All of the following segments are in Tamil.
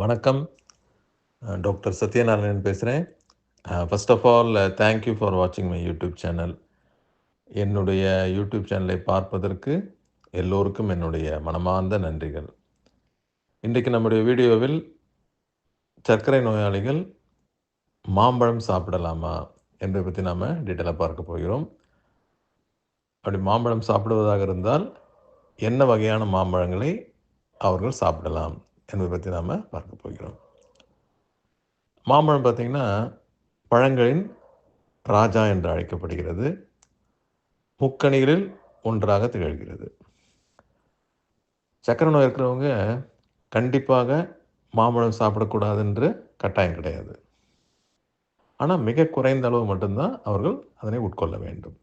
வணக்கம். டாக்டர் சத்யநாராயணன் பேசுகிறேன் first of all thank you for வாட்சிங் மை யூடியூப் சேனல் என்னுடைய யூடியூப் சேனலை பார்ப்பதற்கு எல்லோருக்கும் என்னுடைய மனமார்ந்த நன்றிகள். இன்றைக்கு நம்முடைய வீடியோவில் சர்க்கரை நோயாளிகள் மாம்பழம் சாப்பிடலாமா என்பதை பற்றி நாம் டீட்டெயிலாக பார்க்க போகிறோம். அப்படி மாம்பழம் சாப்பிடுவதாக இருந்தால் என்ன வகையான மாம்பழங்களை அவர்கள் சாப்பிடலாம் என்பதை பற்றி நாம் பார்க்க போகிறோம். மாம்பழம் பார்த்திங்கன்னா பழங்களின் ராஜா என்று அழைக்கப்படுகிறது. முக்கணிகளில் ஒன்றாக திகழ்கிறது. சக்கரை நோய் இருக்கிறவங்க கண்டிப்பாக மாம்பழம் சாப்பிடக்கூடாது என்று கட்டாயம் கிடையாது. ஆனால் மிக குறைந்த அளவு மட்டும்தான் அவர்கள் அதனை உட்கொள்ள வேண்டும்.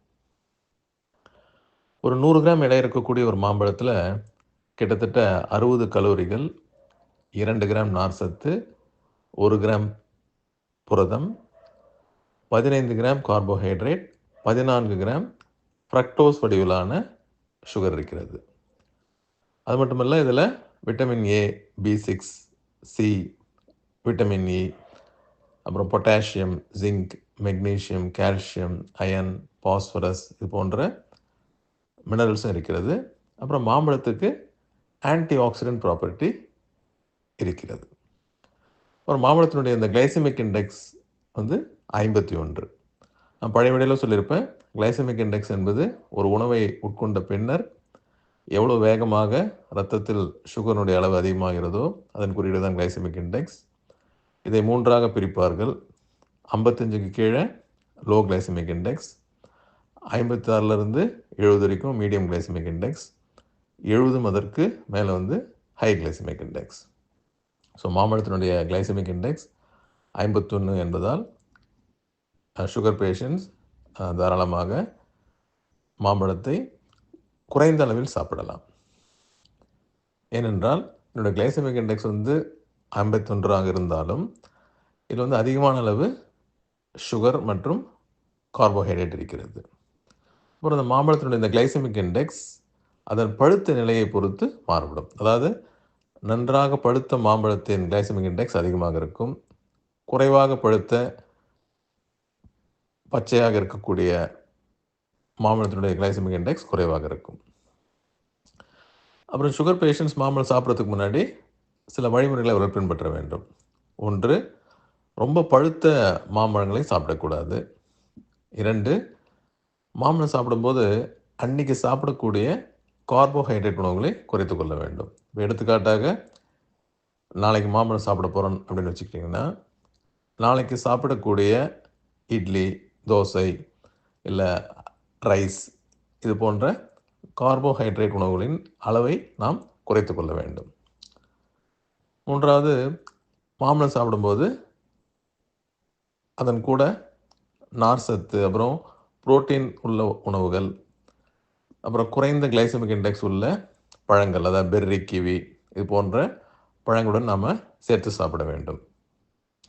ஒரு நூறு கிராம் எடை இருக்கக்கூடிய ஒரு மாம்பழத்தில் கிட்டத்தட்ட அறுபது கலோரிகள் இரண்டு கிராம் நார் சத்து ஒரு கிராம் புரதம் பதினைந்து கிராம் கார்போஹைட்ரேட் பதினான்கு கிராம் ஃப்ரக்டோஸ் வடிவிலான சுகர் இருக்கிறது. அது மட்டுமல்ல இதில் vitamin A B six C vitamin E அப்புறம் potassium zinc magnesium calcium iron phosphorus இது போன்ற மினரல்ஸும் இருக்கிறது. அப்புறம் மாம்பழத்துக்கு ஆன்டி ஆக்சிடென்ட் ப்ராப்பர்ட்டி இருக்கிறது. அப்புறம் மாம்பழத்தினுடைய இந்த கிளைசமிக் இண்டெக்ஸ் வந்து ஐம்பத்தி ஒன்று. நான் பழைய விடையில் சொல்லியிருப்பேன் கிளைசமிக் இண்டெக்ஸ் என்பது ஒரு உணவை உட்கொண்ட பின்னர் எவ்வளோ வேகமாக ரத்தத்தில் சுகருடைய அளவு அதிகமாகிறதோ அதன் குறியீடு தான் கிளைசமிக் இண்டெக்ஸ் இதை மூன்றாக பிரிப்பார்கள். ஐம்பத்தஞ்சுக்கு கீழே லோ கிளைசமிக் இண்டெக்ஸ் ஐம்பத்தாறுலேருந்து எழுபது வரைக்கும் மீடியம் கிளைசமிக் இண்டெக்ஸ் எழுபதும் அதற்கு மேலே வந்து ஹை கிளைசமிக் இண்டெக்ஸ் ஸோ மாம்பழத்தினுடைய கிளைசமிக் இண்டெக்ஸ் ஐம்பத்தொன்று என்பதால் சுகர் பேஷண்ட்ஸ் தாராளமாக மாம்பழத்தை குறைந்த அளவில் சாப்பிடலாம். ஏனென்றால் என்னுடைய கிளைசமிக் இண்டெக்ஸ் வந்து ஐம்பத்தொன்றாக இருந்தாலும் இதில் வந்து அதிகமான அளவு சுகர் மற்றும் கார்போஹைட்ரேட் இருக்கிறது. அப்புறம் அந்த மாம்பழத்தினுடைய இந்த கிளைசமிக் இண்டெக்ஸ் அதன் பழுத்த நிலையை பொறுத்து மாறுபடும். அதாவது நன்றாக பழுத்த மாம்பழத்தின் கிளைசமிக் இண்டெக்ஸ் அதிகமாக இருக்கும் குறைவாக பழுத்த பச்சையாக இருக்கக்கூடிய மாம்பழத்தினுடைய கிளைசமிக் இண்டெக்ஸ் குறைவாக இருக்கும். அப்புறம் சுகர் பேஷண்ட்ஸ் மாம்பழம் சாப்பிட்றதுக்கு முன்னாடி சில வழிமுறைகளை அவர்கள் பின்பற்ற வேண்டும். ஒன்று ரொம்ப பழுத்த மாம்பழங்களை சாப்பிடக்கூடாது. இரண்டு மாம்பழம் சாப்பிடும்போது அன்னைக்கு சாப்பிடக்கூடிய கார்போஹைட்ரேட் உணவுகளை குறைத்து கொள்ள வேண்டும். இப்போ எடுத்துக்காட்டாக நாளைக்கு மாம்பழம் சாப்பிட போகிறோம் அப்படின்னு வச்சுக்கிட்டிங்கன்னா நாளைக்கு சாப்பிடக்கூடிய இட்லி தோசை இல்லை ரைஸ் இது போன்ற கார்போஹைட்ரேட் உணவுகளின் அளவை நாம் குறைத்து கொள்ள வேண்டும். மூன்றாவது மாம்பழம் சாப்பிடும்போது அதன் கூட நார் சத்து அப்புறம் புரோட்டீன் உள்ள உணவுகள் அப்புறம் குறைந்த கிளைசமிக் இண்டெக்ஸ் உள்ள பழங்கள் அதாவது பெர்ரி கிவி இது போன்ற பழங்களுடன் நாம் சேர்த்து சாப்பிட வேண்டும்.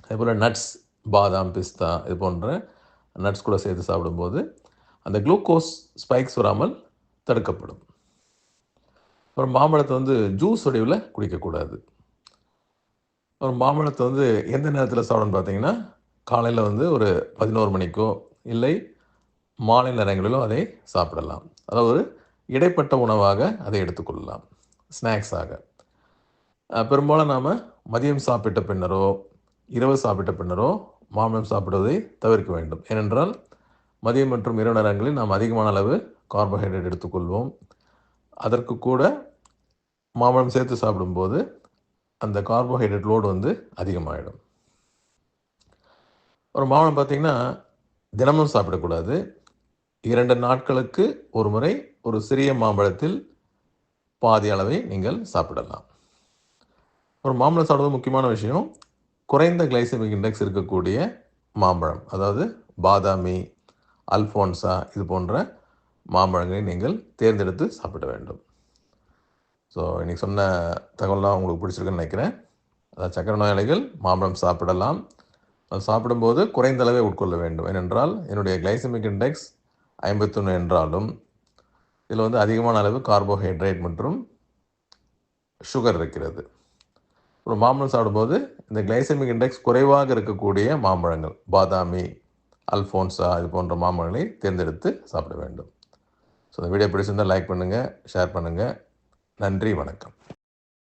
அதேபோல் நட்ஸ் பாதாம் பிஸ்தா இது போன்ற நட்ஸ் கூட சேர்த்து சாப்பிடும்போது அந்த குளுக்கோஸ் ஸ்பைக்ஸ் வராமல் தடுக்கப்படும். அப்புறம் மாம்பழத்தை வந்து ஜூஸ் வடிவில் குடிக்கக்கூடாது அப்புறம் மாம்பழத்தை வந்து எந்த நேரத்தில் சாப்பிடணும்னு பார்த்தீங்கன்னா காலையில் வந்து ஒரு பதினோரு மணிக்கோ இல்லை மாலை நேரங்களிலும் அதை சாப்பிடலாம். அதாவது ஒரு இடைப்பட்ட உணவாக அதை எடுத்துக்கொள்ளலாம். ஸ்நாக்ஸாக பெரும்பாலும் நாம் மதியம் சாப்பிட்ட பின்னரோ இரவு சாப்பிட்ட பின்னரோ மாம்பழம் சாப்பிடுவதை தவிர்க்க வேண்டும். ஏனென்றால் மதியம் மற்றும் இரவு நேரங்களில் நாம் அதிகமான அளவு கார்போஹைட்ரேட் எடுத்துக்கொள்வோம். அதற்கு கூட மாம்பழம் சேர்த்து சாப்பிடும்போது அந்த கார்போஹைட்ரேட் லோடு வந்து அதிகமாகிடும் ஒரு மாம்பழம் பார்த்திங்கன்னா தினமும் சாப்பிடக்கூடாது. இரண்டு நாட்களுக்கு ஒரு முறை ஒரு சிறிய மாம்பழத்தில் பாதி அளவை நீங்கள் சாப்பிடலாம். ஒரு மாம்பழம் சாப்பிடுவது முக்கியமான விஷயம். குறைந்த கிளைசமிக் இண்டெக்ஸ் இருக்கக்கூடிய மாம்பழம் அதாவது பாதாமி அல்ஃபோன்சா இது போன்ற மாம்பழங்களை நீங்கள் தேர்ந்தெடுத்து சாப்பிட வேண்டும். ஸோ இன்றைக்கி சொன்ன தகவலாம் உங்களுக்கு பிடிச்சிருக்குன்னு நினைக்கிறேன். அதாவது சக்கரை நோயாளிகள் மாம்பழம் சாப்பிடலாம். அது சாப்பிடும்போது குறைந்த அளவே உட்கொள்ள வேண்டும். ஏனென்றால் என்னுடைய கிளைசமிக் இண்டெக்ஸ் ஐம்பத்தொன்று என்றாலும் இதில் வந்து அதிகமான அளவு கார்போஹைட்ரேட் மற்றும் சுகர் இருக்கிறது. ஒரு மாம்பழம் சாப்பிடும்போது இந்த கிளைசமிக் இண்டெக்ஸ் குறைவாக இருக்கக்கூடிய மாம்பழங்கள் பாதாமி அல்ஃபோன்ஸா இது போன்ற மாம்பழங்களை தேர்ந்தெடுத்து சாப்பிட வேண்டும். ஸோ இந்த வீடியோ பிடிச்சிருந்தால் லைக் பண்ணுங்கள் ஷேர் பண்ணுங்கள் நன்றி வணக்கம்.